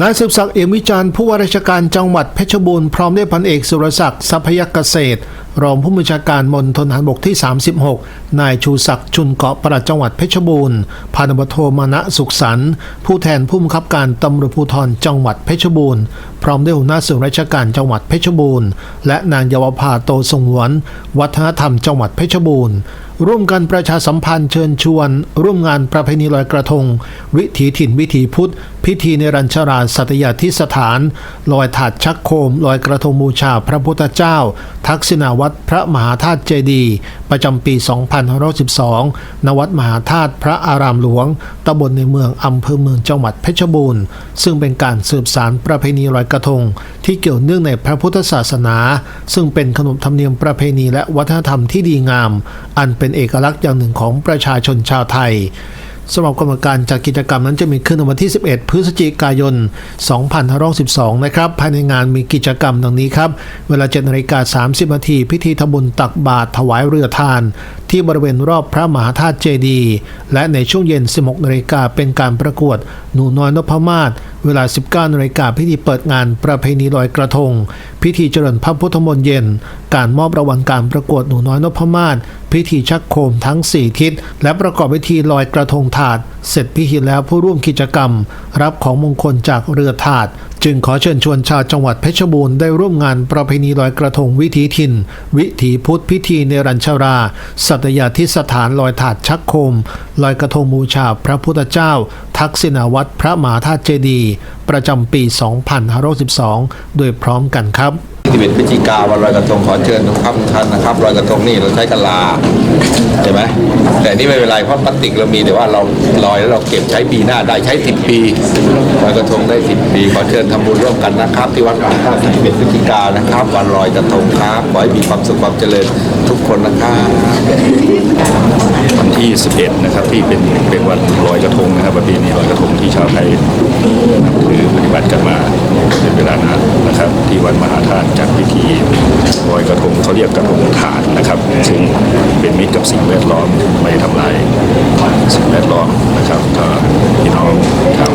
นายสืบศักดิ์เอี่ยมวิจารณ์ผู้ว่าราชการจังหวัดเพชรบูรณ์พร้อมด้วยพันเอกสุรศักดิ์ทรัพยเกษตร รองผู้บัญชาการมณฑลทหารบกที่ 36 นายชูศักดิ์ชุนเกาะประหลัดจังหวัดเพชรบูรณ์พันตำรวโทมานะสุขสันต์ผู้แทนผู้บังคับการตำรวจภูธรจังหวัดเพชรบูรณ์พร้อมด้วยหัวหน้าส่วนราชการจังหวัดเพชรบูรณ์และนางเยาวภาโตสงวน วัฒนธรรมจังหวัดเพชรบูรณ์ ร่วมกันประชาสัมพันธ์เชิญชวน ร่วมงานประเพณีลอยกระทง วิถีถิ่นวิถีพุทธ พิธีในรัญชราสัตยาธิสถาน ลอยถาดชักโคม ลอยกระทงบูชาพระพุทธเจ้า ทักษิณาวัดพระมหาธาตุเจดีประจำปี 2512ณวัดมหาธาตุพระอารามหลวงตำบลในเมืองอำเภอเมืองจังหวัดเพชรบูรณ์ ซึ่งเป็นการสืบสารประเพณีลอยกระทง ที่เกี่ยวเนื่องในพระพุทธศาสนา ซึ่งเป็นขนบธรรมเนียมประเพณีและวัฒนธรรมที่ดีงาม อันเป็นเอกลักษณ์อย่างหนึ่งของประชาชนชาวไทยสำหรับกรรมการจัดกิจกรรมนั้นจะมีขึ้นในวันที่ 11 พฤศจิกายน 2512 นะครับ ภายในงานมีกิจกรรมดังนี้ครับ เวลา7นาฬิกา30 นาที พิธีทบุญตักบาตรถวายเรือทาน ที่บริเวณรอบพระมหาธาตุเจดีย์และในช่วงเย็น 16 นาฬิกาเป็นการประกวด หนูน้อยนพมาศเวลา 19 นาฬิกาพิธีเปิดงานประเพณีลอยกระทง พิธีเจริญพระพุทธมนต์เย็นการมอบรางวัลการประกวดหนูน้อยนพมาศพิธีชักโคมทั้ง 4 ทิศ และประกอบพิธีลอยกระทงถาด เสร็จพิธีแล้วผู้ร่วมกิจกรรม รับของมงคลจากเรือถาด จึงขอเชิญชวนชาวจังหวัดเพชรบูรณ์ได้ร่วมงานประเพณีลอยกระทงวิถีถิ่น วิถีพุทธพิธีเนรัญชรา สัตยาธิสถานลอยถาดชักโคม ลอยกระทงบูชาพระพุทธเจ้า ทักษิณาวัดพระมหาธาตุเจดีย์ประจำปี 2512 โดยพร้อมกันครับ 11พฤศจิกาวันลอยกระทงขอเชิญทุกท่านท่านนะครับลอยกระทงนี่เราใช้กะลาใช่ไหมแต่นี่ไม่เป็นไรเพราะพลาสติกเรามีแต่ว่าเราลอยแล้วเราเก็บใช้ปีหน้าได้ใช้ 10 ปีลอยกระทงได้ 10 ปีขอเชิญทำบุญร่วมกันนะครับ ที่วัดพระธาตุ11พฤศจิกานะครับ วันลอยกระทงครับขอให้มีความสุขความเจริญทุกคนนะครับวันที่11นะครับที่เป็นเป็นวันลอยกระทงนะครับประเพณีลอยกระทงที่ชาวไทยนับถือปฏิบัติกันมาเป็นเวลานานนะครับ ธาตุจัดพิธีลอยกระทงเขาเรียกกระทงฐานนะครับ ซึ่งเป็นมิตรกับสิ่งแวดล้อมไม่ทำลายสิ่งแวดล้อมนะครับก็พี่น้องชาว